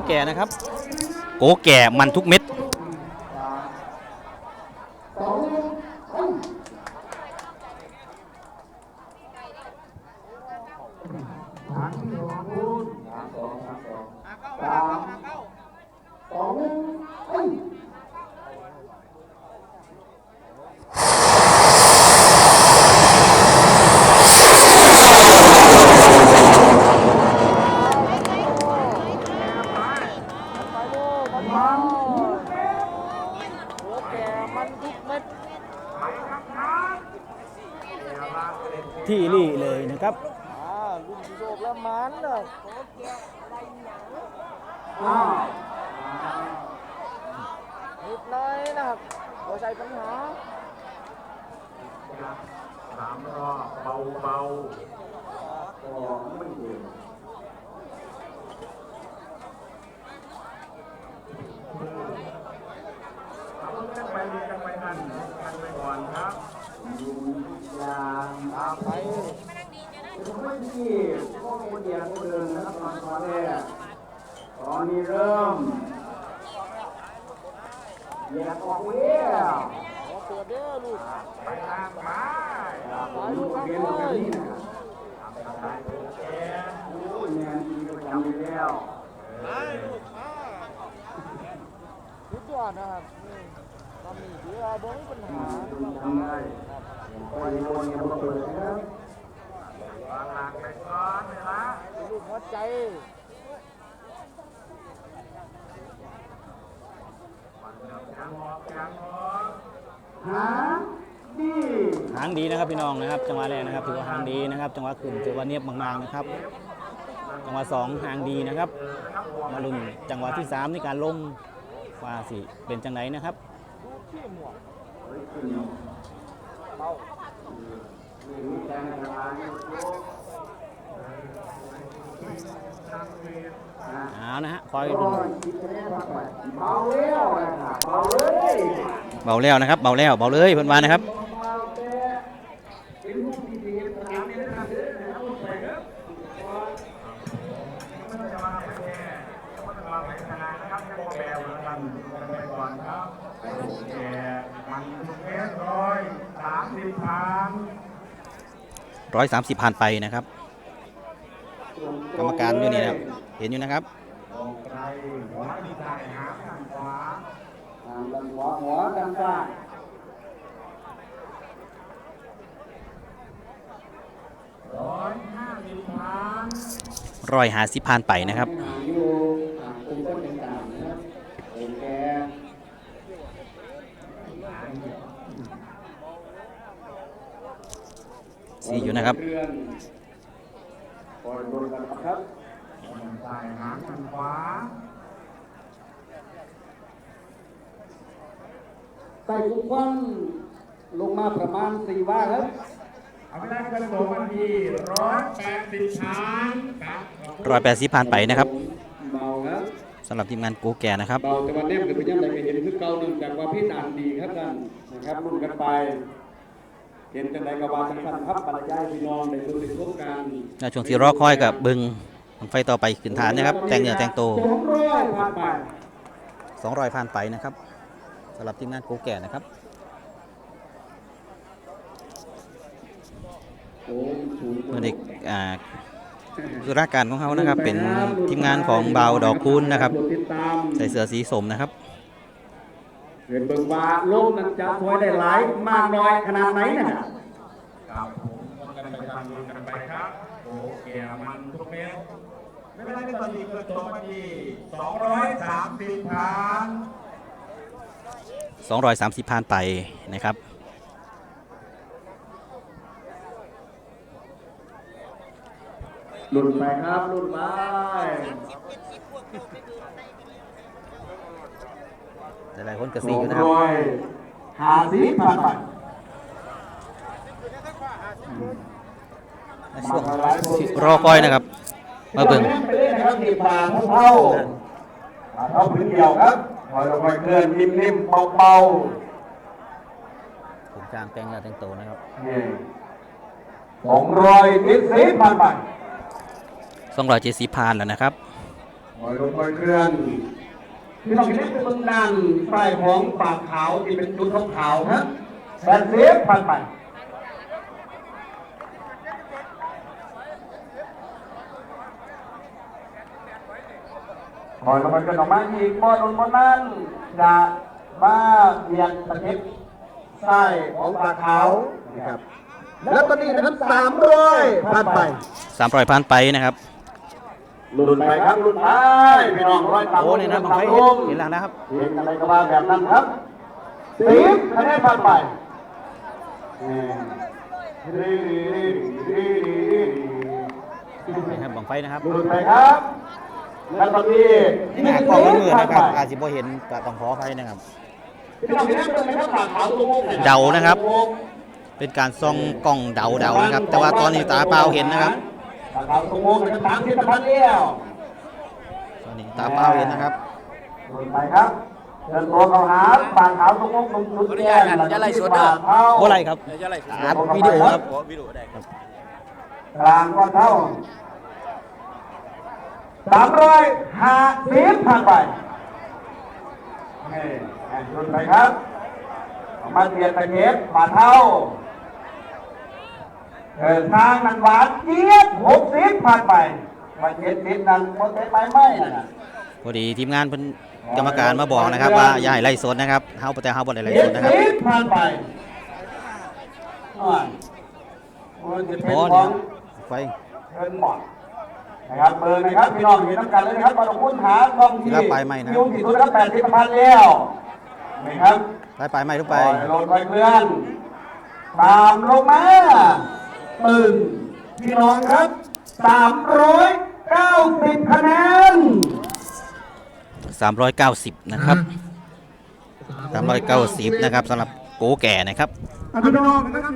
กแก่นะครับ โกแก่มันทุกเม็ดไปโลมันมาโอ้แกมันทุกเม็ด ที่นี่เลยนะครับอ่ารุ่นที่โชคแล้วมันเด้อโอ้แกนิดหน่อยนะครับบ่ใช่ปัญหาสามรอบเบาเบาๆก็ไม่เย็นเอาเรื่องไปเรียนกันไปนั่นกันไปก่อนครับอยู่ อย่างตามไปเป็นคนที่ข้อมูลเดียวเดินนะครับตอนตอนแรกตอนนี้เริ่มแยกออกแล้วขอเปิดเด้อลูกไปทางไปไปลูกครับเรีนเลยนี้นะครับทำได้โอ้ยงานดีประจำอยู่แล้วสุดยอดนะครับ ทำนี่ถือว่าบ่มีปัญหาคุณทำได้คอยโดนยังมาเปิดนะครับวางหลักไปก่อนเลยละลูกหัวใจยังออกยังออกหาดีหางดีนะครับพี่น้องนะครับ จังหวะแรกนะครับถือว่าหางดีนะครับ จังหวะขึ้นถือว่าเนียบมากๆนะครับ จังหวะสองหางดีนะครับ มาลุ้นจังหวะที่สามในการลงว่าสิเป็นจังไหนนะครับ ขี้หมวกเบามีแรงกระทานอยู่นะเอานะฮะคอยดูเบาแล้วนะครับเบาเลยเบาแล้วนะครับ เบาแล้วเบาเลยเพื่อนวานะครับ เป็นผู้ที่ดีสนามนี้นะครับเด้อนะครับไปครับมันจะมาเป็นแค่มันจะมาเป็นขนาดนะครับจะบอกแบบกันไปก่อนครับโอเคมันทุกเมตรร้อยสามสิบพัน ร้อยสามสิบผ่านไปนะครับ กรรมการอยู่นี่นะครับเห็นอยู่นะครับร้อยห้าสิบผ่านไปนะครับ อยู่อ่างคุณก็เป็นต่างนะครับโอเค สี่อยู่นะครับเลื่อนปล่อยลงกันครับใส่หางทางขวาใส่กุ้งควันลงมาประมาณสี่ว่าครับเอาเวลาเกินตัววันที่ร้อยแปดสิบพันครับร้อยแปดสิบผ่านไปนะครับเบาครับสำหรับทีมงานโกแก่นะครับเบาแต่วันนี้มันเป็นยังไงก็เห็นคือเก่าหนึ่งจากว่าพี่นานดีครับท่านนะครับรุ่นกันไป เห็นจังไดกบาจังสันครับบรรยายพี่น้องในส่วนที่พบกันในช่วงที่รอคอยกับบึงบั้งไฟต่อไปขึ้นฐานนะครับ แต่งเนื้อแต่งตัวสองร้อยผ่านไปสองร้อยผ่านไปนะครับสำหรับทีมงานโกแก่นะครับโอ้สูงเมื่อเด็กอ่าคือราชการของเขานะครับ เป็นทีมงานของเบาวดอกคูณนะครับติดตามใส่เสื้อสีสมนะครับ เห็นเบิ่งว่าโลกนั้นจะสวยได้หลายมากน้อยขนาดไหนนะครับครับผมกันไปทำกันไปครับโอ้แก่มันทุกเม็ดไม่เป็นไรก็ตอนนี้เกิดตัวมาที่สองร้อยสามสิบพัน230ผ่านไปนะครับรุ่นไปครับรุ่นไป หลายๆคนกระสสีอองยู่นะครับร้อยห้าสิบพันไปในช่วงที่รอคอยนะครับ มาเบิ่งไปเลยนะครับที่ปลาเท่าปลาเท่าพื้นเดียวครับคอยลงไปเคลื่อนนิ่มๆเบาผมจางแต่งเนื้อแต่งตัวนะครับๆนี่สองร้อยสิบสี่พันไป270ผ่านแล้วนะครับมคอยลงคอยเคลื่อน พี่น้องเห็นไหมเป็นเมืองด้านใต้ของปากขาวที่เป็นจุดขาวๆฮะแปดสิบพันไปคอยลงมากันออกมาอีกบนบนนั้นจะมาเบียดตะเข็บไส้ของปลาขาวนะครับแล้วตอนนี้นะครับสามร้อยผ่านไปสามร้อยพันไปนะครับ ลุ่นไปครับลุ่นไปพี่น้องร้อยตามโอ้นี่นะบังไฟลเห็นงเห็นแล้วนะครับเห็นอะไรก็ว่าแบบนั้นครับสิบคะแนนผ่านไปนี่นะครับบังไฟนะครับลุ่นไปครับแล้วตอนนี้หน้ากล้องมือๆนะครับอาจจะพอเห็นก็ต้องขออภัยนะครับพี่น้องเห็นไหมครับปากขาวตรงมุมไหนเดานะครับ เป็นการส่องกล้องเดาเดานะครับ แต่ว่าตอนนี้ตาเปล่าเห็นนะครับ ปากขาตรงมุมนะครับสามสิบพันเดียวตอนนี้ตาเปล่าเห็นนะครับไปครับเดินตัวเข้าหาปากขาวตรงมุมตรงจุดแก้มอย่าไล่สดเด้อโอ้ไรครับเดี๋ยวจะไล่วิดีโอครับวิดีโอได้ครับกลางก้อนเท่าสามร้อยห้าสิบผ่านไปนี่แอนชุนไปครับ มาเตียนตะเก็บบาทเท่า เดินทางนันหวานเจี๊ยบหกสิบผ่านไปมาเจ็ดสิบนั่นโมเตไม้ไหม้นั่นน่ะพอดีทีมงานเพิ่นกรรมการมาบอกนะครับ ว่าอย่าให้ไล่สดนะครับเฮาแต่เฮาบ่ได้ไล่เจ็สดดนะครับสิบผ่านไปอ่าโอ้ยจะเป็นอ๋อขนี่องครับไฟเงินหมดนะครับเบอร์นะครับพี่น้องเห็นน้ำกันเลยนะครับมาลงทุนหากล้องที่ที่รับไปไหมนะยุ่งที่สุดนะครับแปดสิบพันแล้วนะครับ ไปไปไม่ทุกปไปล่อยลงไปเคลื่อน ตามลงมา ตึงพี่น้องครับสามร้อยเก้าสิบคะแนน390 นะครับ 390 นะครับสำหรับโกแก่นะครับพี่น้องนะครับ